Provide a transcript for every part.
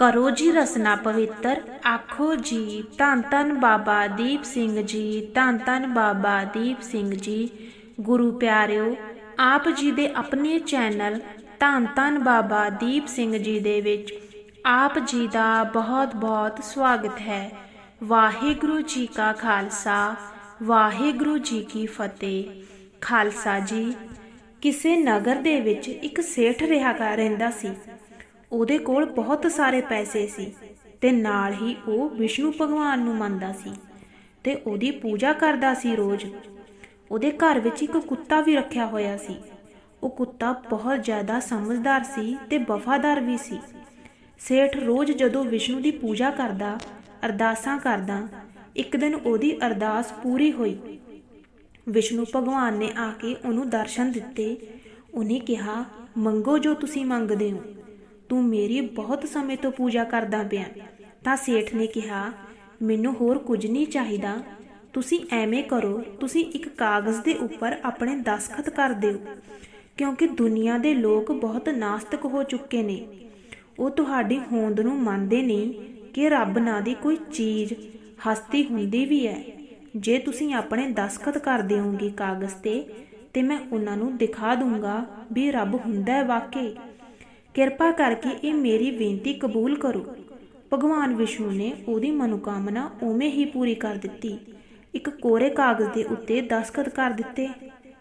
ਕਰੋ ਜੀ ਰਸਨਾ ਪਵਿੱਤਰ। ਆਖੋ ਜੀ, ਧੰਨ ਧੰਨ ਬਾਬਾ ਦੀਪ ਸਿੰਘ ਜੀ, ਧੰਨ ਧੰਨ ਬਾਬਾ ਦੀਪ ਸਿੰਘ ਜੀ। ਗੁਰੂ ਪਿਆਰਿਓ, ਆਪ ਜੀ ਦੇ ਆਪਣੇ ਚੈਨਲ ਧੰਨ ਧੰਨ ਬਾਬਾ ਦੀਪ ਸਿੰਘ ਜੀ ਦੇ ਵਿੱਚ ਆਪ ਜੀ ਦਾ ਬਹੁਤ ਬਹੁਤ ਸਵਾਗਤ ਹੈ। ਵਾਹਿਗੁਰੂ ਜੀ ਕਾ ਖਾਲਸਾ, ਵਾਹਿਗੁਰੂ ਜੀ ਕੀ ਫਤਿਹ। ਖਾਲਸਾ ਜੀ, ਕਿਸੇ ਨਗਰ ਦੇ ਵਿੱਚ ਇੱਕ ਸੇਠ ਰਿਹਾ ਕਰ ਰਹਿੰਦਾ ਸੀ। ਉਹਦੇ ਕੋਲ ਬਹੁਤ ਸਾਰੇ ਪੈਸੇ ਸੀ ਤੇ ਨਾਲ ਹੀ ਉਹ ਵਿਸ਼ਨੂੰ ਭਗਵਾਨ ਨੂੰ ਮੰਨਦਾ ਸੀ ਤੇ ਉਹਦੀ ਪੂਜਾ ਕਰਦਾ ਸੀ ਰੋਜ਼। ਉਹਦੇ ਘਰ ਵਿੱਚ ਇੱਕ ਕੁੱਤਾ ਵੀ ਰੱਖਿਆ ਹੋਇਆ ਸੀ। ਉਹ ਕੁੱਤਾ ਬਹੁਤ ਜ਼ਿਆਦਾ ਸਮਝਦਾਰ ਸੀ ਤੇ ਵਫਾਦਾਰ ਵੀ ਸੀ। ਸੇਠ ਰੋਜ਼ ਜਦੋਂ ਵਿਸ਼ਨੂੰ ਦੀ ਪੂਜਾ ਕਰਦਾ, ਅਰਦਾਸਾਂ ਕਰਦਾ, ਇੱਕ ਦਿਨ ਉਹਦੀ ਅਰਦਾਸ ਪੂਰੀ ਹੋਈ। ਵਿਸ਼ਨੂੰ ਭਗਵਾਨ ਨੇ ਆ ਕੇ ਉਹਨੂੰ ਦਰਸ਼ਨ ਦਿੱਤੇ। ਉਹਨੇ ਕਿਹਾ, ਮੰਗੋ ਜੋ ਤੁਸੀਂ ਮੰਗਦੇ ਹੋ। ਤੂੰ ਮੇਰੀ ਬਹੁਤ ਸਮੇਂ ਤੋਂ ਪੂਜਾ ਕਰਦਾ ਪਿਆ। ਤਾਂ ਸੇਠ ਨੇ ਕਿਹਾ, ਮੈਨੂੰ ਹੋਰ ਕੁਝ ਨਹੀਂ ਚਾਹੀਦਾ। ਤੁਸੀਂ ਐਵੇਂ ਕਰੋ, ਤੁਸੀਂ ਇੱਕ ਕਾਗਜ਼ ਦੇ ਉੱਪਰ ਆਪਣੇ ਦਸਖਤ ਕਰ ਦਿਓ, ਕਿਉਂਕਿ ਦੁਨੀਆ ਦੇ ਲੋਕ ਬਹੁਤ ਨਾਸਤਿਕ ਹੋ ਚੁੱਕੇ ਨੇ। ਉਹ ਤੁਹਾਡੀ ਹੋਂਦ ਨੂੰ ਮੰਨਦੇ ਨਹੀਂ ਕਿ ਰੱਬ ਨਾਂ ਦੀ ਕੋਈ ਚੀਜ਼, ਹਸਤੀ ਹੁੰਦੀ ਵੀ ਹੈ। ਜੇ ਤੁਸੀਂ ਆਪਣੇ ਦਸਖਤ ਕਰ ਦਿਓਗੇ ਕਾਗਜ਼ ਤੇ ਤੇ ਮੈਂ ਉਹਨਾਂ ਨੂੰ ਦਿਖਾ ਦੂੰਗਾ ਵੀ ਰੱਬ ਹੁੰਦਾ ਹੈ ਵਾਕਈ। ਕਿਰਪਾ ਕਰਕੇ ਇਹ ਮੇਰੀ ਬੇਨਤੀ ਕਬੂਲ ਕਰੋ। ਭਗਵਾਨ ਵਿਸ਼ਨੂੰ ਨੇ ਉਹਦੀ ਮਨੋਕਾਮਨਾ ਉਵੇਂ ਹੀ ਪੂਰੀ ਕਰ ਦਿੱਤੀ। ਇੱਕ ਕੋਰੇ ਕਾਗਜ਼ ਦੇ ਉੱਤੇ ਦਸਖਤ ਕਰ ਦਿੱਤੇ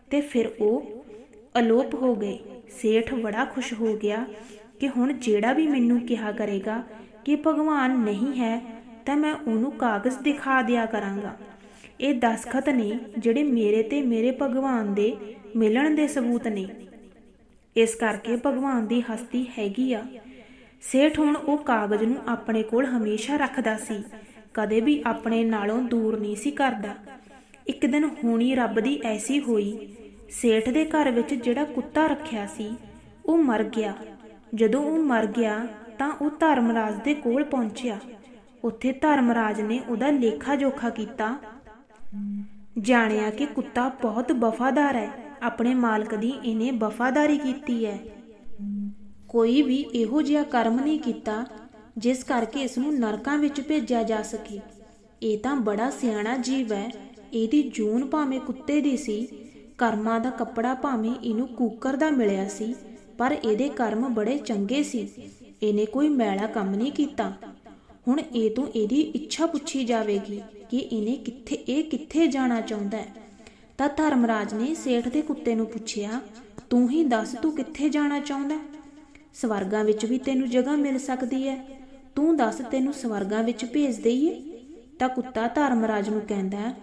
ਤੇ ਫਿਰ ਉਹ ਅਲੋਪ ਹੋ ਗਏ। ਸੇਠ ਬੜਾ ਖੁਸ਼ ਹੋ ਗਿਆ ਕਿ ਹੁਣ ਜਿਹੜਾ ਵੀ ਮੈਨੂੰ ਕਿਹਾ ਕਰੇਗਾ ਕਿ ਭਗਵਾਨ ਨਹੀਂ ਹੈ, ਤਾਂ ਮੈਂ ਉਹਨੂੰ ਕਾਗਜ਼ ਦਿਖਾ ਦਿਆ ਕਰਾਂਗਾ। ਇਹ ਦਸਖਤ ਨੇ ਜਿਹੜੇ ਮੇਰੇ ਤੇ ਮੇਰੇ ਭਗਵਾਨ ਦੇ ਮਿਲਣ ਦੇ ਸਬੂਤ ਨੇ। ਇਸ ਕਰਕੇ ਭਗਵਾਨ ਦੀ ਹਸਤੀ ਹੈਗੀ ਆ। ਸੇਠ ਹੁਣ ਉਹ ਕਾਗਜ਼ ਨੂੰ ਆਪਣੇ ਕੋਲ ਹਮੇਸ਼ਾ ਰੱਖਦਾ ਸੀ, ਕਦੇ ਵੀ ਆਪਣੇ ਨਾਲੋਂ ਦੂਰ ਨਹੀਂ ਸੀ ਕਰਦਾ। ਇੱਕ ਦਿਨ ਹੋਣੀ ਰੱਬ ਦੀ ਐਸੀ ਹੋਈ, ਸੇਠ ਦੇ ਘਰ ਵਿੱਚ ਜਿਹੜਾ ਕੁੱਤਾ ਰੱਖਿਆ ਸੀ, ਉਹ ਮਰ ਗਿਆ। ਜਦੋਂ ਉਹ ਮਰ ਗਿਆ, ਤਾਂ ਉਹ ਧਰਮਰਾਜ ਦੇ ਕੋਲ ਪਹੁੰਚਿਆ। ਉੱਥੇ ਧਰਮਰਾਜ ਨੇ ਉਹਦਾ ਲੇਖਾ ਜੋਖਾ ਕੀਤਾ। ਜਾਣਿਆ ਕਿ ਕੁੱਤਾ ਬਹੁਤ ਵਫਾਦਾਰ ਹੈ। ਆਪਣੇ ਮਾਲਕ ਦੀ ਇਹਨੇ ਵਫਾਦਾਰੀ ਕੀਤੀ ਹੈ। ਕੋਈ ਵੀ ਇਹੋ ਜਿਹਾ ਕਰਮ ਨਹੀਂ ਕੀਤਾ ਜਿਸ ਕਰਕੇ ਇਸ ਨੂੰ ਨਰਕਾਂ ਵਿੱਚ ਭੇਜਿਆ ਜਾ ਸਕੇ। ਇਹ ਤਾਂ ਬੜਾ ਸਿਆਣਾ ਜੀਵ ਹੈ। ਇਹਦੀ ਜੂਨ ਭਾਵੇਂ ਕੁੱਤੇ ਦੀ ਸੀ, ਕਰਮਾਂ ਦਾ ਕੱਪੜਾ ਭਾਵੇਂ ਇਹਨੂੰ ਕੂਕਰ ਦਾ ਮਿਲਿਆ ਸੀ, ਪਰ ਇਹਦੇ ਕਰਮ ਬੜੇ ਚੰਗੇ ਸੀ। ਇਹਨੇ ਕੋਈ ਮੈਲਾ ਕੰਮ ਨਹੀਂ ਕੀਤਾ। ਹੁਣ ਇਹ ਤੋਂ ਇਹਦੀ ਇੱਛਾ ਪੁੱਛੀ ਜਾਵੇਗੀ ਕਿ ਇਹਨੇ ਕਿੱਥੇ, ਇਹ ਕਿੱਥੇ ਜਾਣਾ ਚਾਹੁੰਦਾ ਹੈ। ਤਾਂ ਧਰਮਰਾਜ ਨੇ ਸੇਠ ਦੇ ਕੁੱਤੇ ਨੂੰ ਪੁੱਛਿਆ, ਤੂੰ ਹੀ ਦੱਸ ਤੂੰ ਕਿੱਥੇ ਜਾਣਾ ਚਾਹੁੰਦਾ? ਸਵਰਗਾਂ ਵਿੱਚ ਵੀ ਤੈਨੂੰ ਜਗ੍ਹਾ ਮਿਲ ਸਕਦੀ ਹੈ ਤੂੰ ਦੱਸ ਤੈਨੂੰ ਸਵਰਗਾਂ ਵਿੱਚ ਭੇਜ ਦਈਏ? ਤਾਂ ਕੁੱਤਾ ਧਰਮਰਾਜ ਨੂੰ ਕਹਿੰਦਾ,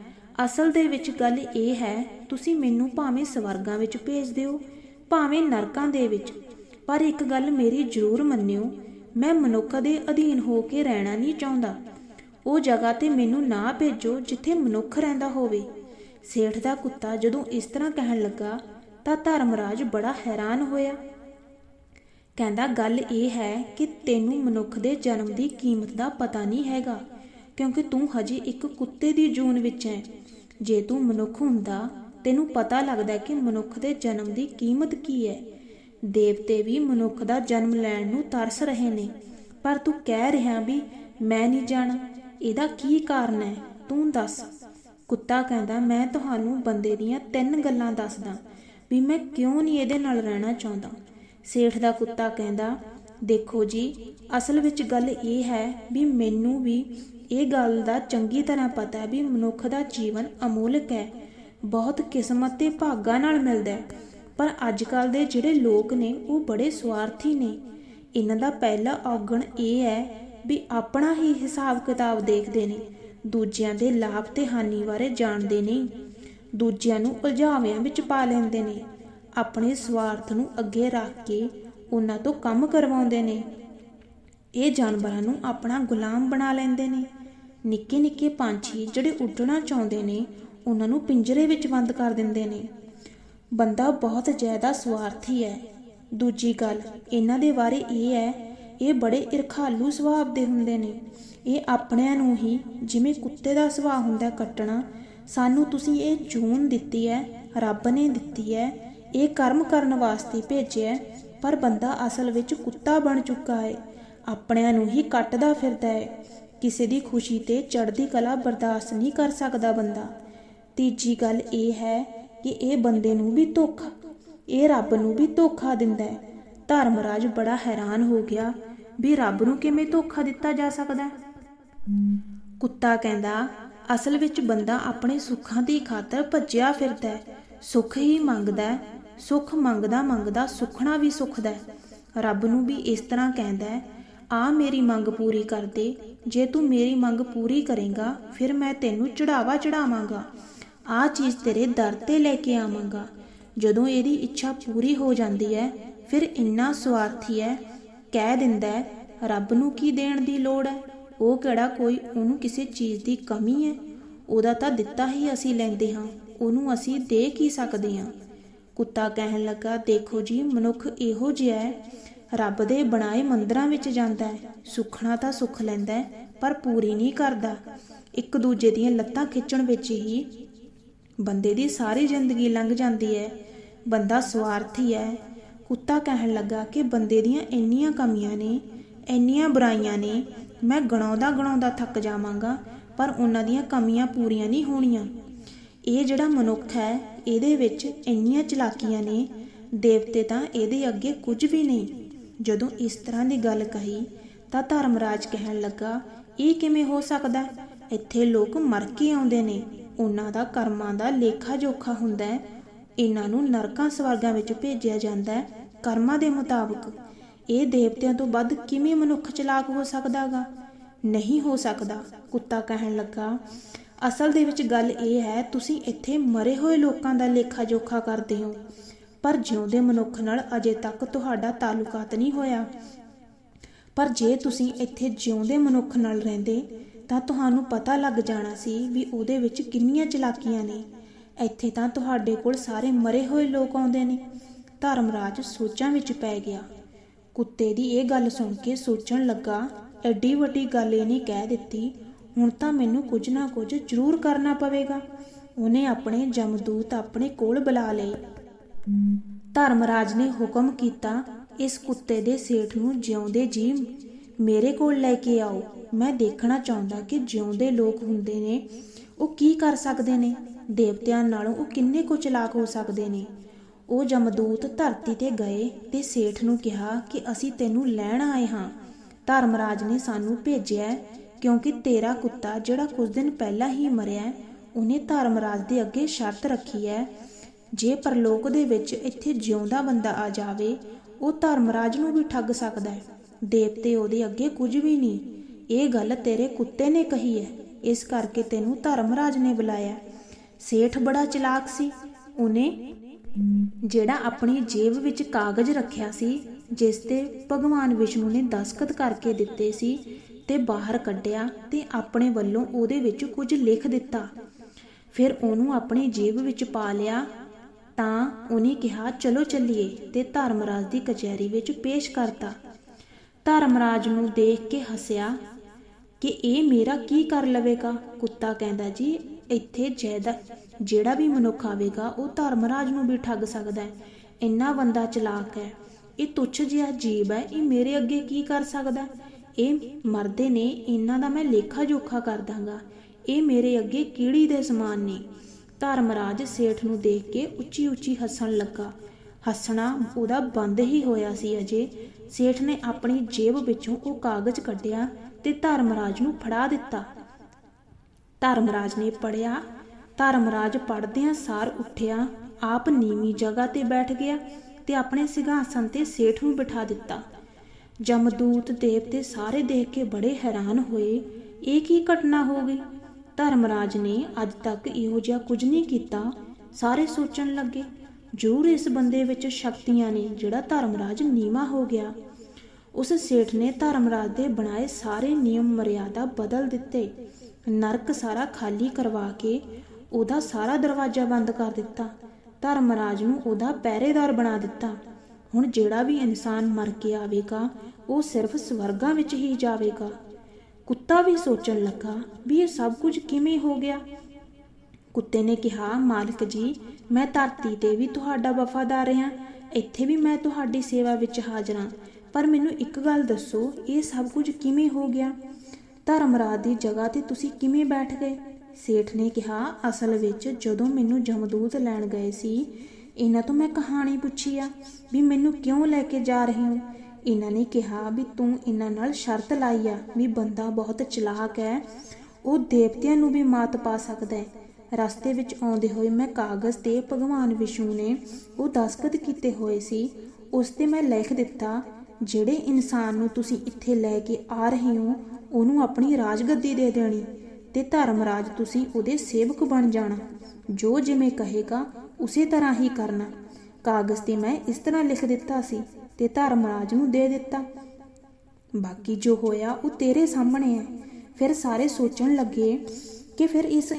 ਅਸਲ ਦੇ ਵਿੱਚ ਗੱਲ ਇਹ ਹੈ, ਤੁਸੀਂ ਮੈਨੂੰ ਭਾਵੇਂ ਸਵਰਗਾਂ ਵਿੱਚ ਭੇਜ ਦਿਓ, ਭਾਵੇਂ ਨਰਕਾਂ ਦੇ ਵਿੱਚ। ਪਰ ਇੱਕ ਗੱਲ ਮੇਰੀ ਜ਼ਰੂਰ ਮੰਨਿਓ, ਮੈਂ ਮਨੁੱਖ ਦੇ ਅਧੀਨ ਹੋ ਕੇ ਰਹਿਣਾ ਨਹੀਂ ਚਾਹੁੰਦਾ। ਉਹ ਜਗ੍ਹਾ ਤੇ ਮੈਨੂੰ ਨਾ ਭੇਜੋ ਜਿੱਥੇ ਮਨੁੱਖ ਰਹਿੰਦਾ ਹੋਵੇ। ਸੇਠ ਦਾ ਕੁੱਤਾ ਜਦੋਂ ਇਸ ਤਰ੍ਹਾਂ ਕਹਿਣ ਲੱਗਾ ਤਾਂ ਧਰਮਰਾਜ ਬੜਾ ਹੈਰਾਨ ਹੋਇਆ। ਕਹਿੰਦਾ, ਗੱਲ ਇਹ ਹੈ ਕਿ ਤੈਨੂੰ ਮਨੁੱਖ ਦੇ ਜਨਮ ਦੀ ਕੀਮਤ ਦਾ ਪਤਾ ਨਹੀਂ ਹੈਗਾ, ਕਿਉਂਕਿ ਤੂੰ ਹਜੇ ਇੱਕ ਕੁੱਤੇ ਦੀ ਜੂਨ ਵਿੱਚ ਹੈ। ਜੇ ਤੂੰ ਮਨੁੱਖ ਹੁੰਦਾ, ਤੈਨੂੰ ਪਤਾ ਲੱਗਦਾ ਕਿ ਮਨੁੱਖ ਦੇ ਜਨਮ ਦੀ ਕੀਮਤ ਕੀ ਹੈ। ਦੇਵਤੇ ਵੀ ਮਨੁੱਖ ਦਾ ਜਨਮ ਲੈਣ ਨੂੰ ਤਰਸ ਰਹੇ ਨੇ, ਪਰ ਤੂੰ ਕਹਿ ਰਿਹਾ ਵੀ ਮੈਂ ਨਹੀਂ ਜਾਣਾ। ਇਹਦਾ ਕੀ ਕਾਰਨ ਹੈ? ਤੂੰ ਦੱਸ। ਕੁੱਤਾ ਕਹਿੰਦਾ, ਮੈਂ ਤੁਹਾਨੂੰ ਬੰਦੇ ਦੀਆਂ ਤਿੰਨ ਗੱਲਾਂ ਦੱਸਦਾ ਵੀ ਮੈਂ ਕਿਉਂ ਨਹੀਂ ਇਹਦੇ ਨਾਲ ਰਹਿਣਾ ਚਾਹੁੰਦਾ? ਸੇਠ ਦਾ ਕੁੱਤਾ ਕਹਿੰਦਾ, ਦੇਖੋ ਜੀ, ਅਸਲ ਵਿੱਚ ਗੱਲ ਇਹ ਹੈ ਵੀ ਮੈਨੂੰ ਵੀ ਇਹ ਗੱਲ ਦਾ ਚੰਗੀ ਤਰ੍ਹਾਂ ਪਤਾ ਹੈ ਵੀ ਮਨੁੱਖ ਦਾ ਜੀਵਨ ਅਮੋਲਕ ਹੈ, ਬਹੁਤ ਕਿਸਮਤ ਤੇ ਭਾਗਾਂ ਨਾਲ ਮਿਲਦਾ ਹੈ, ਪਰ ਅੱਜ ਕੱਲ ਦੇ ਜਿਹੜੇ ਲੋਕ ਨੇ ਉਹ ਬੜੇ ਸਵਾਰਥੀ ਨੇ। ਇਹਨਾਂ ਦਾ ਪਹਿਲਾ ਔਗਣ ਇਹ ਹੈ ਵੀ ਆਪਣਾ ਹੀ ਹਿਸਾਬ ਕਿਤਾਬ ਦੇਖਦੇ ਨੇ। ਦੂਜਿਆਂ ਦੇ ਲਾਭ ਤੇ ਹਾਨੀ ਬਾਰੇ ਜਾਣਦੇ ਨਹੀਂ ਦੂਜਿਆਂ ਨੂੰ ਉਲਝਾਵਿਆਂ ਵਿੱਚ ਪਾ ਲੈਂਦੇ ਨੇ। ਆਪਣੇ ਸਵਾਰਥ ਨੂੰ ਅੱਗੇ ਰੱਖ ਕੇ ਉਹਨਾਂ ਤੋਂ ਕੰਮ ਕਰਵਾਉਂਦੇ ਨੇ। ਇਹ ਜਾਨਵਰਾਂ ਨੂੰ ਆਪਣਾ ਗੁਲਾਮ ਬਣਾ ਲੈਂਦੇ ਨੇ। ਨਿੱਕੇ ਨਿੱਕੇ ਪੰਛੀ ਜਿਹੜੇ ਉੱਡਣਾ ਚਾਹੁੰਦੇ ਨੇ, ਉਹਨਾਂ ਨੂੰ ਪਿੰਜਰੇ ਵਿੱਚ ਬੰਦ ਕਰ ਦਿੰਦੇ ਨੇ। ਬੰਦਾ ਬਹੁਤ ਜ਼ਿਆਦਾ ਸਵਾਰਥੀ ਹੈ। ਦੂਜੀ ਗੱਲ ਇਹਨਾਂ ਦੇ ਬਾਰੇ ਇਹ ਹੈ ਇਹ ਬੜੇ ਇਰਖਾਲੂ ਸੁਭਾਅ ਦੇ ਹੁੰਦੇ ਨੇ। ਇਹ ਆਪਣਿਆਂ ਨੂੰ ਹੀ ਜਿਵੇਂ ਕੁੱਤੇ ਦਾ ਸੁਭਾਅ ਹੁੰਦਾ ਕੱਟਣਾ, ਸਾਨੂੰ ਤੁਸੀਂ ਇਹ ਜੂਨ ਦਿੱਤੀ ਹੈ ਰੱਬ ਨੇ ਦਿੱਤੀ ਹੈ ਇਹ ਕਰਮ ਕਰਨ ਵਾਸਤੇ ਭੇਜਿਆ ਪਰ ਬੰਦਾ ਅਸਲ ਵਿੱਚ ਕੁੱਤਾ ਬਣ ਚੁੱਕਾ ਹੈ ਆਪਣਿਆਂ ਨੂੰ ਹੀ ਕੱਟਦਾ ਫਿਰਦਾ ਹੈ ਕਿਸੇ ਦੀ ਖੁਸ਼ੀ ਤੇ ਚੜ੍ਹਦੀ ਕਲਾ ਬਰਦਾਸ਼ਤ ਨਹੀਂ ਕਰ ਸਕਦਾ ਬੰਦਾ। ਤੀਜੀ ਗੱਲ ਇਹ ਹੈ ਕਿ ਇਹ ਬੰਦੇ ਨੂੰ ਵੀ ਧੋਖਾ, ਇਹ ਰੱਬ ਨੂੰ ਵੀ ਧੋਖਾ ਦਿੰਦਾ ਹੈ ਧਰਮਰਾਜ ਬੜਾ ਹੈਰਾਨ ਹੋ ਗਿਆ ਵੀ ਰੱਬ ਨੂੰ ਕਿਵੇਂ ਧੋਖਾ ਦਿੱਤਾ ਜਾ ਸਕਦਾ ਕੁੱਤਾ ਕਹਿੰਦਾ, ਅਸਲ ਵਿੱਚ ਬੰਦਾ ਆਪਣੇ ਸੁੱਖਾਂ ਦੀ ਖਾਤਰ ਭੱਜਿਆ ਫਿਰਦਾ ਹੈ। ਸੁੱਖ ਹੀ ਮੰਗਦਾ ਹੈ, ਸੁੱਖ ਮੰਗਦਾ ਮੰਗਦਾ ਸੁਖਣਾ ਵੀ ਸੁਖਦਾ ਹੈ। ਰੱਬ ਨੂੰ ਵੀ ਇਸ ਤਰ੍ਹਾਂ ਕਹਿੰਦਾ ਹੈ, ਆ ਮੇਰੀ ਮੰਗ ਪੂਰੀ ਕਰ ਦੇ, ਜੇ ਤੂੰ ਮੇਰੀ ਮੰਗ ਪੂਰੀ ਕਰੇਗਾ, ਫਿਰ ਮੈਂ ਤੈਨੂੰ ਚੜਾਵਾ ਚੜਾਵਾਂਗਾ। ਆ ਚੀਜ਼ ਤੇਰੇ ਦਰ ਤੇ ਲੈ ਕੇ ਆਵਾਂਗਾ। ਜਦੋਂ ਇਹਦੀ ਇੱਛਾ ਪੂਰੀ ਹੋ ਜਾਂਦੀ ਹੈ ਫਿਰ ਇੰਨਾ ਸਵਾਰਥੀ ਹੈ ਕਹਿ ਦਿੰਦਾ ਹੈ ਰੱਬ ਨੂੰ ਕੀ ਦੇਣ ਦੀ ਲੋੜ ਹੈ ਉਹ ਕਿਹੜਾ ਕੋਈ ਉਹਨੂੰ ਕਿਸੇ ਚੀਜ਼ ਦੀ ਕਮੀ ਹੈ ਉਹਦਾ ਤਾਂ ਦਿੱਤਾ ਹੀ ਅਸੀਂ ਲੈਂਦੇ ਹਾਂ, ਉਹਨੂੰ ਅਸੀਂ ਦੇ ਕੀ ਸਕਦੇ ਹਾਂ? ਕੁੱਤਾ ਕਹਿਣ ਲੱਗਾ, ਦੇਖੋ ਜੀ, ਮਨੁੱਖ ਇਹੋ ਜਿਹਾ ਹੈ ਰੱਬ ਦੇ ਬਣਾਏ ਮੰਦਰਾਂ ਵਿੱਚ ਜਾਂਦਾ ਹੈ ਸੁਖਣਾ ਤਾਂ ਸੁਖ ਲੈਂਦਾ ਹੈ ਪਰ ਪੂਰੀ ਨਹੀਂ ਕਰਦਾ। ਇੱਕ ਦੂਜੇ ਦੀਆਂ ਲੱਤਾਂ ਖਿੱਚਣ ਵਿੱਚ ਹੀ ਬੰਦੇ ਦੀ ਸਾਰੀ ਜ਼ਿੰਦਗੀ ਲੰਘ ਜਾਂਦੀ ਹੈ ਬੰਦਾ ਸਵਾਰਥੀ ਹੈ ਕੁੱਤਾ ਕਹਿਣ ਲੱਗਾ ਕਿ ਬੰਦੇ ਦੀਆਂ ਇੰਨੀਆਂ ਕਮੀਆਂ ਨੇ, ਇੰਨੀਆਂ ਬੁਰਾਈਆਂ ਨੇ, ਮੈਂ ਗਣਾਉਂਦਾ ਗਣਾਉਂਦਾ ਥੱਕ ਜਾਵਾਂਗਾ, ਪਰ ਉਹਨਾਂ ਦੀਆਂ ਕਮੀਆਂ ਪੂਰੀਆਂ ਨਹੀਂ ਹੋਣੀਆਂ। ਇਹ ਜਿਹੜਾ ਮਨੁੱਖ ਹੈ, ਇਹਦੇ ਵਿੱਚ ਇੰਨੀਆਂ ਚਲਾਕੀਆਂ ਨੇ, ਦੇਵਤੇ ਤਾਂ ਇਹਦੇ ਅੱਗੇ ਕੁਝ ਵੀ ਨਹੀਂ। ਜਦੋਂ ਇਸ ਤਰ੍ਹਾਂ ਦੀ ਗੱਲ ਕਹੀ, ਤਾਂ ਧਰਮਰਾਜ ਕਹਿਣ ਲੱਗਾ, ਇਹ ਕਿਵੇਂ ਹੋ ਸਕਦਾ? ਇੱਥੇ ਲੋਕ ਮਰ ਕੇ ਆਉਂਦੇ ਨੇ। ਉਹਨਾਂ ਦਾ ਕਰਮਾਂ ਦਾ ਲੇਖਾ ਜੋਖਾ ਹੁੰਦਾ ਹੈ। ਇਹਨਾਂ ਨੂੰ ਨਰਕਾਂ ਸਵਰਗਾਂ ਵਿੱਚ ਭੇਜਿਆ ਜਾਂਦਾ ਹੈ। ਕਰਮਾਂ ਦੇ ਮੁਤਾਬਕ ਇਹ ਦੇਵਤਿਆਂ ਤੋਂ ਵੱਧ ਕਿਵੇਂ ਮਨੁੱਖ ਚਲਾਕ ਹੋ ਸਕਦਾਗਾ? ਨਹੀਂ ਹੋ ਸਕਦਾ, ਕੁੱਤਾ ਕਹਿਣ ਲੱਗਾ। ਅਸਲ ਦੇ ਵਿੱਚ ਗੱਲ ਇਹ ਹੈ, ਤੁਸੀਂ ਇੱਥੇ ਮਰੇ ਹੋਏ ਲੋਕਾਂ ਦਾ ਲੇਖਾ ਜੋਖਾ ਕਰਦੇ ਹੋ, ਪਰ ਜਿਉਂਦੇ ਮਨੁੱਖ ਨਾਲ ਅਜੇ ਤੱਕ ਤੁਹਾਡਾ ਤਾਲੁਕਾਤ ਨਹੀਂ ਹੋਇਆ। ਪਰ ਜੇ ਤੁਸੀਂ ਇੱਥੇ ਜਿਉਂਦੇ ਮਨੁੱਖ ਨਾਲ ਰਹਿੰਦੇ, ਤਾਂ ਤੁਹਾਨੂੰ ਪਤਾ ਲੱਗ ਜਾਣਾ ਸੀ ਵੀ ਉਹਦੇ ਵਿੱਚ ਕਿੰਨੀਆਂ ਚਲਾਕੀਆਂ ਨੇ। ਇੱਥੇ ਤਾਂ ਤੁਹਾਡੇ ਕੋਲ ਸਾਰੇ ਮਰੇ ਹੋਏ ਲੋਕ ਆਉਂਦੇ ਨੇ। ਧਰਮਰਾਜ ਸੋਚਾਂ ਵਿੱਚ ਪੈ ਗਿਆ। ਕੁੱਤੇ ਦੀ ਇਹ ਗੱਲ ਸੁਣ ਕੇ ਸੋਚਣ ਲੱਗਾ, ਐਡੀ ਵੱਡੀ ਗੱਲ ਇਹਨੇ ਕਹਿ ਦਿੱਤੀ, ਹੁਣ ਤਾਂ ਮੈਨੂੰ ਕੁਝ ਨਾ ਕੁਝ ਜ਼ਰੂਰ ਕਰਨਾ ਪਵੇਗਾ। ਉਹਨੇ ਆਪਣੇ ਜਮਦੂਤ ਆਪਣੇ ਕੋਲ ਬੁਲਾ ਲਏ। ਧਰਮਰਾਜ ਨੇ ਹੁਕਮ ਕੀਤਾ, ਇਸ ਕੁੱਤੇ ਦੇ ਸੇਠ ਨੂੰ ਜਿਉਂਦੇ ਜੀ ਮੇਰੇ ਕੋਲ ਲੈ ਕੇ ਆਓ। ਮੈਂ ਦੇਖਣਾ ਚਾਹੁੰਦਾ ਕਿ ਜਿਉਂਦੇ ਲੋਕ ਹੁੰਦੇ ਨੇ, ਉਹ ਕੀ ਕਰ ਸਕਦੇ ਨੇ। ਦੇਵਤਿਆਂ ਨਾਲੋਂ ਉਹ ਕਿੰਨੇ ਕੁ ਚਲਾਕ ਹੋ ਸਕਦੇ ਨੇ। ਉਹ ਜਮਦੂਤ ਧਰਤੀ ਤੇ ਗਏ ਤੇ ਸੇਠ ਨੂੰ ਕਿਹਾ ਕਿ ਅਸੀਂ ਤੈਨੂੰ ਲੈਣ ਆਏ ਹਾਂ। ਧਰਮਰਾਜ ਨੇ ਸਾਨੂੰ ਭੇਜਿਆ ਕਿਉਂਕਿ ਤੇਰਾ ਕੁੱਤਾ ਜਿਹੜਾ ਕੁਝ ਦਿਨ ਪਹਿਲਾਂ ਹੀ ਮਰਿਆ ਹੈ, ਉਹਨੇ ਧਰਮਰਾਜ ਦੇ ਅੱਗੇ ਸ਼ਰਤ ਰੱਖੀ ਹੈ। ਜੇ ਪਰਲੋਕ ਦੇ ਵਿੱਚ ਇੱਥੇ ਜਿਉਂਦਾ ਬੰਦਾ ਆ ਜਾਵੇ ਉਹ ਧਰਮਰਾਜ ਨੂੰ ਵੀ ਠੱਗ ਸਕਦਾ ਹੈ। ਦੇਵਤੇ ਉਹਦੇ ਅੱਗੇ ਕੁਝ ਵੀ ਨਹੀਂ। ਇਹ ਗੱਲ ਤੇਰੇ ਕੁੱਤੇ ਨੇ ਕਹੀ ਹੈ। ਇਸ ਕਰਕੇ ਤੈਨੂੰ ਧਰਮਰਾਜ ਨੇ ਬੁਲਾਇਆ। ਸੇਠ ਬੜਾ ਚਲਾਕ ਸੀ। ਉਹਨੇ ਜਿਹੜਾ ਆਪਣੀ ਜੇਬ ਵਿੱਚ ਕਾਗਜ਼ ਰੱਖਿਆ ਸੀ, ਜਿਸ ਤੇ ਭਗਵਾਨ ਵਿਸ਼ਨੂੰ ਨੇ ਦਸਖਤ ਕਰਕੇ ਦਿੱਤੇ ਸੀ ਤੇ ਬਾਹਰ ਕੱਢਿਆ ਤੇ ਆਪਣੇ ਵੱਲੋਂ ਉਹਦੇ ਵਿੱਚ ਕੁਝ ਲਿਖ ਦਿੱਤਾ। ਫਿਰ ਉਹਨੂੰ ਆਪਣੀ ਜੇਬ ਵਿੱਚ ਪਾ ਲਿਆ ਤਾਂ ਉਹਨੇ ਕਿਹਾ, ਚਲੋ ਚੱਲੀਏ। ਤੇ ਧਰਮਰਾਜ ਦੀ ਕਚਹਿਰੀ ਵਿੱਚ ਪੇਸ਼ ਕਰਤਾ। ਧਰਮਰਾਜ ਨੂੰ ਦੇਖ ਕੇ ਹੱਸਿਆ ਕਿ ਇਹ ਮੇਰਾ ਕੀ ਕਰ ਲਵੇਗਾ? ਕੁੱਤਾ ਕਹਿੰਦਾ, ਜੀ ਇੱਥੇ ਜੈਦਾ, ਜਿਹੜਾ ਵੀ ਮਨੁੱਖ ਆਵੇਗਾ, ਉਹ ਧਰਮਰਾਜ ਨੂੰ ਵੀ ਠੱਗ ਸਕਦਾ ਹੈ। ਇੰਨਾ ਬੰਦਾ ਚਲਾਕ ਹੈ। ਇਹ ਤੁੱਛ ਜਿਹਾ ਜੀਵ ਹੈ, ਇਹ ਮੇਰੇ ਅੱਗੇ ਕੀ ਕਰ ਸਕਦਾ ਇਹ ਮਰਦੇ ਨੇ, ਇਹਨਾਂ ਦਾ ਮੈਂ ਲੇਖਾ ਜੋਖਾ ਕਰ ਦਾਂਗਾ। ਇਹ ਮੇਰੇ ਅੱਗੇ ਕੀੜੀ ਦੇ ਸਮਾਨ ਨੇ। ਧਰਮਰਾਜ ਸੇਠ ਨੂੰ ਦੇਖ ਕੇ ਉੱਚੀ ਉੱਚੀ ਹੱਸਣ ਲੱਗਾ। ਹੱਸਣਾ ਉਹਦਾ ਬੰਦ ਹੀ ਹੋਇਆ ਸੀ ਅਜੇ। ਸੇਠ ਨੇ ਆਪਣੀ ਜੇਬ ਵਿੱਚੋਂ ਉਹ ਕਾਗਜ਼ ਕੱਢਿਆ ਤੇ ਧਰਮਰਾਜ ਨੂੰ ਫੜਾ ਦਿੱਤਾ। ਧਰਮਰਾਜ ਨੇ ਪੜਿਆ ਧਰਮਰਾਜ ਪੜਦਿਆਂ ਸਾਰ ਉੱਠਿਆ। ਆਪ ਨੀਵੀਂ ਜਗ੍ਹਾ ਤੇ ਬੈਠ ਗਿਆ ਤੇ ਆਪਣੇ ਸਿੰਘਾਸਨ ਤੇ ਸੇਠ ਨੂੰ ਬਿਠਾ ਦਿੱਤਾ। ਜਮਦੂਤ ਦੇਵਤੇ ਸਾਰੇ ਦੇਖ ਕੇ ਬੜੇ ਹੈਰਾਨ ਹੋਏ। ਇਹ ਕੀ ਘਟਨਾ ਹੋ ਗਈ? ਧਰਮਰਾਜ ਨੇ ਅੱਜ ਤੱਕ ਇਹੋ ਜਿਹਾ ਕੁਝ ਨਹੀਂ ਕੀਤਾ। ਸਾਰੇ ਸੋਚਣ ਲੱਗੇ, ਜ਼ਰੂਰ ਇਸ ਬੰਦੇ ਵਿੱਚ ਸ਼ਕਤੀਆਂ ਨੇ ਜਿਹੜਾ ਧਰਮਰਾਜ ਨੀਵਾ ਹੋ ਗਿਆ। ਉਸ ਸੇਠ ਨੇ ਧਰਮਰਾਜ ਦੇ ਬਣਾਏ ਸਾਰੇ ਨਿਯਮ ਮਰਿਆਦਾ ਬਦਲ ਦਿੱਤੇ। ਨਰਕ ਸਾਰਾ ਖਾਲੀ ਕਰਵਾ ਕੇ ਉਹਦਾ ਸਾਰਾ ਦਰਵਾਜ਼ਾ ਬੰਦ ਕਰ ਦਿੱਤਾ। ਧਰਮਰਾਜ ਨੂੰ ਉਹਦਾ ਪਹਿਰੇਦਾਰ ਬਣਾ ਦਿੱਤਾ। ਹੁਣ ਜਿਹੜਾ ਵੀ ਇਨਸਾਨ ਮਰ ਕੇ ਆਵੇਗਾ, ਉਹ ਸਿਰਫ ਸਵਰਗਾਂ ਵਿੱਚ ਹੀ ਜਾਵੇਗਾ। ਕੁੱਤਾ ਵੀ ਸੋਚਣ ਲੱਗਾ ਵੀ ਇਹ ਸਭ ਕੁਝ ਕਿਵੇਂ ਹੋ ਗਿਆ। ਕੁੱਤੇ ਨੇ ਕਿਹਾ, ਮਾਲਕ ਜੀ, ਮੈਂ ਧਰਤੀ ਤੇ ਵੀ ਤੁਹਾਡਾ ਵਫਾਦਾਰ ਹਾਂ, ਇੱਥੇ ਵੀ ਮੈਂ ਤੁਹਾਡੀ ਸੇਵਾ ਵਿੱਚ ਹਾਜ਼ਰ ਹਾਂ। ਪਰ ਮੈਨੂੰ ਇੱਕ ਗੱਲ ਦੱਸੋ, ਇਹ ਸਭ ਕੁਝ ਕਿਵੇਂ ਹੋ ਗਿਆ? ਧਰਮਰਾਜ ਦੀ ਜਗ੍ਹਾ ਤੇ ਤੁਸੀਂ ਕਿਵੇਂ ਬੈਠ ਗਏ? ਸੇਠ ਨੇ ਕਿਹਾ, ਅਸਲ ਵਿੱਚ ਜਦੋਂ ਮੈਨੂੰ ਜਮਦੂਤ ਲੈਣ ਗਏ ਸੀ, ਇਹਨਾਂ ਤੋਂ ਮੈਂ ਕਹਾਣੀ ਪੁੱਛੀ ਆ, ਵੀ ਮੈਨੂੰ ਕਿਉਂ ਲੈ ਕੇ ਜਾ ਰਹੇ ਹੋ? ਇਹਨਾਂ ਨੇ ਕਿਹਾ ਵੀ ਤੂੰ ਇਹਨਾਂ ਨਾਲ ਸ਼ਰਤ ਲਾਈ ਆ ਵੀ ਬੰਦਾ ਬਹੁਤ ਚਲਾਕ ਹੈ, ਉਹ ਦੇਵਤਿਆਂ ਨੂੰ ਵੀ ਮਾਤ ਪਾ ਸਕਦਾ ਹੈ। ਰਸਤੇ ਵਿੱਚ ਆਉਂਦੇ ਹੋਏ ਮੈਂ ਕਾਗਜ਼ ਤੇ ਭਗਵਾਨ ਵਿਸ਼ਨੂੰ ਨੇ ਉਹ ਦਸਖਤ ਕੀਤੇ ਹੋਏ ਸੀ, ਉਸ ਤੇ ਮੈਂ ਲਿਖ ਦਿੱਤਾ, ਜਿਹੜੇ ਇਨਸਾਨ ਨੂੰ ਤੁਸੀਂ ਇੱਥੇ ਲੈ ਕੇ ਆ ਰਹੇ ਹੋ ਉਹਨੂੰ ਆਪਣੀ ਰਾਜਗੱਦੀ ਦੇ ਦੇਣੀ ਤੇ ਧਰਮਰਾਜ ਤੁਸੀਂ ਉਹਦੇ ਸੇਵਕ ਬਣ ਜਾਣਾ। ਜੋ ਜਿਵੇਂ ਕਹੇਗਾ, ਉਸੇ ਤਰ੍ਹਾਂ ਹੀ ਕਰਨਾ। ਕਾਗਜ਼ ਤੇ ਮੈਂ ਇਸ ਤਰ੍ਹਾਂ ਲਿਖ ਦਿੱਤਾ ਸੀ ਤੇ ਧਰਮਰਾਜ ਨੂੰ ਦੇ ਦਿੱਤਾ। ਬਾਕੀ ਜੋ ਹੋਇਆ, ਉਹ ਤੇਰੇ ਸਾਹਮਣੇ ਹੈ। ਫਿਰ ਸਾਰੇ ਸੋਚਣ ਲੱਗੇ ਕਿ ਫਿਰ ਇਸ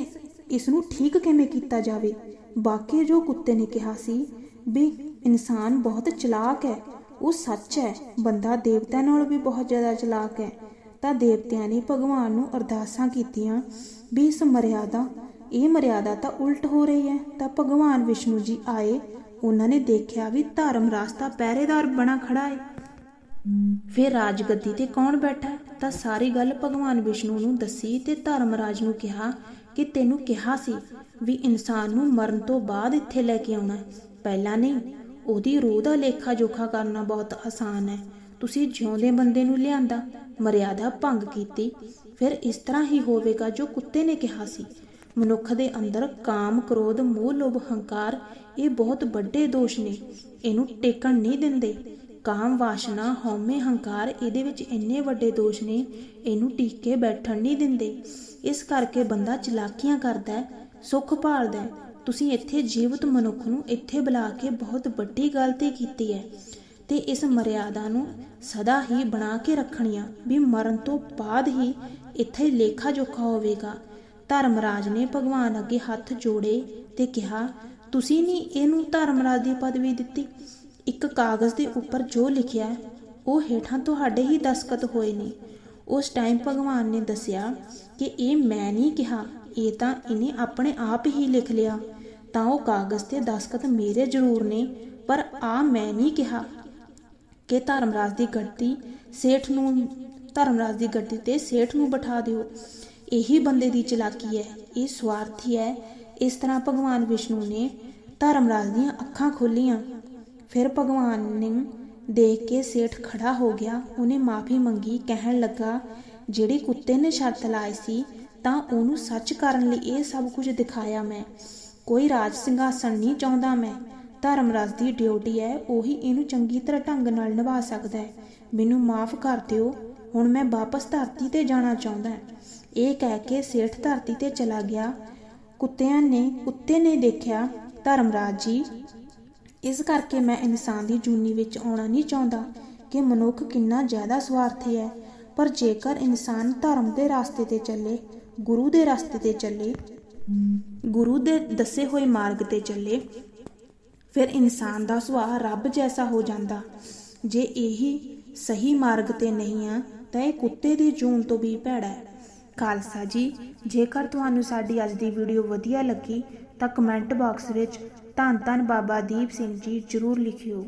ਇਸ ਨੂੰ ਠੀਕ ਕਿਵੇਂ ਕੀਤਾ ਜਾਵੇ। ਬਾਕੀ ਜੋ ਕੁੱਤੇ ਨੇ ਕਿਹਾ ਸੀ, ਵੀ ਇਨਸਾਨ ਬਹੁਤ ਚਲਾਕ ਹੈ, ਉਹ ਸੱਚ ਹੈ। ਬੰਦਾ ਦੇਵਤਿਆਂ ਨਾਲ ਵੀ ਬਹੁਤ ਜ਼ਿਆਦਾ ਚਲਾਕ ਹੈ। ਤਾਂ ਦੇਵਤਿਆਂ ਨੇ ਭਗਵਾਨ ਨੂੰ ਅਰਦਾਸਾਂ ਕੀਤੀਆਂ ਵੀ ਇਸ ਮਰਿਆਦਾ, ਇਹ ਮਰਿਆਦਾ ਤਾਂ ਉਲਟ ਹੋ ਰਹੀ ਹੈ। ਤਾਂ ਭਗਵਾਨ ਵਿਸ਼ਨੂੰ ਜੀ ਆਏ। ਉਹਨਾਂ ਨੇ ਦੇਖਿਆ ਵੀ ਧਰਮ ਰਾਸਤਾ ਪਹਿਰੇਦਾਰ ਬਣਾ ਖੜਾ ਹੈ ਫਿਰ ਰਾਜਗੱਦੀ ਤੇ ਕੌਣ ਬੈਠਾ? ਤਾਂ ਸਾਰੀ ਗੱਲ ਭਗਵਾਨ ਵਿਸ਼ਨੂੰ ਨੂੰ ਦੱਸੀ ਤੇ ਧਰਮਰਾਜ ਨੂੰ ਕਿਹਾ ਕਿ ਤੈਨੂੰ ਕਿਹਾ ਸੀ ਵੀ ਇਨਸਾਨ ਨੂੰ ਮਰਨ ਤੋਂ ਬਾਅਦ ਇੱਥੇ ਲੈ ਕੇ ਆਉਣਾ ਪਹਿਲਾਂ ਨਹੀਂ, ਉਹਦੀ ਰੂਹ ਦਾ ਲੇਖਾ ਜੋਖਾ ਕਰਨਾ ਬਹੁਤ ਆਸਾਨ ਹੈ। ਤੁਸੀਂ ਜਿਉਂਦੇ ਬੰਦੇ ਨੂੰ ਲਿਆਂਦਾ। ਮਰਿਆਦਾ ਭੰਗ ਕੀਤੀ। ਫਿਰ ਇਸ ਤਰ੍ਹਾਂ ਹੀ ਹੋਵੇਗਾ ਜੋ ਕੁੱਤੇ ਨੇ ਕਿਹਾ ਸੀ। ਮਨੁੱਖ ਦੇ ਅੰਦਰ ਕਾਮ, ਕ੍ਰੋਧ, ਮੋਹ, ਲੋਭ, ਹੰਕਾਰ ਇਹ ਬਹੁਤ ਵੱਡੇ ਦੋਸ਼ ਨੇ। ਇਹਨੂੰ ਟੇਕਣ ਨਹੀਂ ਦਿੰਦੇ। ਕਾਮ, ਵਾਸ਼ਨਾ, ਹਉਮੈ, ਹੰਕਾਰ ਇਹਦੇ ਵਿੱਚ ਇੰਨੇ ਵੱਡੇ ਦੋਸ਼ ਨੇ, ਇਹਨੂੰ ਟੀਕੇ ਬੈਠਣ ਨਹੀਂ ਦਿੰਦੇ। ਇਸ ਕਰਕੇ ਬੰਦਾ ਚਲਾਕੀਆਂ ਕਰਦਾ ਸੁੱਖ ਭਾਲਦਾ ਹੈ। ਤੁਸੀਂ ਇੱਥੇ ਜੀਵਤ ਮਨੁੱਖ ਨੂੰ ਇੱਥੇ ਬੁਲਾ ਕੇ ਬਹੁਤ ਵੱਡੀ ਗਲਤੀ ਕੀਤੀ ਹੈ। ਤੇ ਇਸ ਮਰਿਆਦਾ ਨੂੰ ਸਦਾ ਹੀ ਬਣਾ ਕੇ ਰੱਖਣੀਆਂ, ਵੀ ਮਰਨ ਤੋਂ ਬਾਅਦ ਹੀ ਇੱਥੇ ਲੇਖਾ ਜੋਖਾ ਹੋਵੇਗਾ। ਧਰਮਰਾਜ ਨੇ ਭਗਵਾਨ ਅੱਗੇ ਹੱਥ ਜੋੜੇ ਤੇ ਕਿਹਾ, ਤੁਸੀਂ ਨਹੀਂ ਇਹਨੂੰ ਧਰਮਰਾਜ ਦੀ ਪਦਵੀ ਦਿੱਤੀ? ਇੱਕ ਕਾਗਜ਼ ਦੇ ਉੱਪਰ ਜੋ ਲਿਖਿਆ ਉਹ ਹੇਠਾਂ ਤੁਹਾਡੇ ਹੀ ਦਸਖਤ ਹੋਏ ਨੇ। ਉਸ ਟਾਈਮ ਭਗਵਾਨ ਨੇ ਦੱਸਿਆ ਕਿ ਇਹ ਮੈਂ ਨਹੀਂ ਕਿਹਾ, ਇਹ ਤਾਂ ਇਹਨੇ ਆਪਣੇ ਆਪ ਹੀ ਲਿਖ ਲਿਆ। ਤਾਂ ਉਹ ਕਾਗਜ਼ ਤੇ ਦਸਖਤ ਮੇਰੇ ਜ਼ਰੂਰ ਨੇ, ਪਰ ਆ ਮੈਂ ਨਹੀਂ ਕਿਹਾ ਕਿ ਧਰਮਰਾਜ ਦੀ ਗੱਦੀ ਸੇਠ ਨੂੰ, ਧਰਮਰਾਜ ਦੀ ਗੱਦੀ ਤੇ ਸੇਠ ਨੂੰ ਬਿਠਾ ਦਿਓ। ਇਹੀ ਬੰਦੇ ਦੀ ਚਲਾਕੀ ਹੈ, ਇਹ ਸਵਾਰਥੀ ਹੈ। ਇਸ ਤਰ੍ਹਾਂ ਭਗਵਾਨ ਵਿਸ਼ਨੂੰ ਨੇ ਧਰਮਰਾਜ ਦੀਆਂ ਅੱਖਾਂ ਖੋਲੀਆਂ। ਫਿਰ ਭਗਵਾਨ ਨੇ ਦੇਖ ਕੇ ਸੇਠ ਖੜਾ ਹੋ ਗਿਆ। ਉਹਨੇ ਮਾਫੀ ਮੰਗੀ, ਕਹਿਣ ਲੱਗਾ, ਜਿਹੜੀ ਕੁੱਤੇ ਨੇ ਛੱਤ ਲਾਈ ਸੀ, ਤਾਂ ਉਹਨੂੰ ਸੱਚ ਕਰਨ ਲਈ ਇਹ ਸਭ ਕੁਝ ਦਿਖਾਇਆ ਮੈਂ। ਕੋਈ ਰਾਜ ਸਿੰਘਾਸਣ ਨਹੀਂ ਚਾਹੁੰਦਾ ਮੈਂ। ਧਰਮਰਾਜ ਦੀ ਡਿਊਟੀ ਹੈ, ਉਹੀ ਇਹਨੂੰ ਚੰਗੀ ਤਰ੍ਹਾਂ ਢੰਗ ਨਾਲ ਨਿਭਾ ਸਕਦਾ ਹੈ। ਮੈਨੂੰ ਮਾਫ ਕਰ ਦਿਓ, ਹੁਣ ਮੈਂ ਵਾਪਸ ਧਰਤੀ ਤੇ ਜਾਣਾ ਚਾਹੁੰਦਾ ਹਾਂ। ਇਹ ਕਹਿ ਕੇ ਸੇਠ ਧਰਤੀ ਤੇ ਚਲਾ ਗਿਆ। ਕੁੱਤਿਆਂ ਨੇ, ਕੁੱਤੇ ਨੇ ਦੇਖਿਆ, ਧਰਮਰਾਜ ਜੀ, ਇਸ ਕਰਕੇ ਮੈਂ ਇਨਸਾਨ ਦੀ ਜੂਨੀ ਵਿੱਚ ਆਉਣਾ ਨਹੀਂ ਚਾਹੁੰਦਾ ਕਿ ਮਨੁੱਖ ਕਿੰਨਾ ਜ਼ਿਆਦਾ ਸਵਾਰਥੀ ਹੈ। ਪਰ ਜੇਕਰ ਇਨਸਾਨ ਧਰਮ ਦੇ ਰਸਤੇ ਤੇ ਚੱਲੇ, ਗੁਰੂ ਦੇ ਰਸਤੇ ਤੇ ਚੱਲੇ, ਗੁਰੂ ਦੇ ਦੱਸੇ ਹੋਏ ਮਾਰਗ ਤੇ ਚੱਲੇ ਫਿਰ ਇਨਸਾਨ ਦਾ ਸੁਭਾਅ ਰੱਬ ਜੈਸਾ ਹੋ ਜਾਂਦਾ। ਜੇ ਇਹੀ ਸਹੀ ਮਾਰਗ ਤੇ ਨਹੀਂ ਆ, ਤਾਂ ਇਹ ਕੁੱਤੇ ਦੀ ਜੂਨ ਤੋਂ ਵੀ ਭੈੜਾ ਹੈ। ਖਾਲਸਾ ਜੀ, ਜੇਕਰ ਤੁਹਾਨੂੰ ਸਾਡੀ ਅੱਜ ਦੀ ਵੀਡੀਓ ਵਧੀਆ ਲੱਗੀ, ਤਾਂ ਕਮੈਂਟ ਬਾਕਸ ਵਿੱਚ ਧੰਨ ਧੰਨ ਬਾਬਾ ਦੀਪ ਸਿੰਘ ਜੀ ਜ਼ਰੂਰ ਲਿਖਿਓ।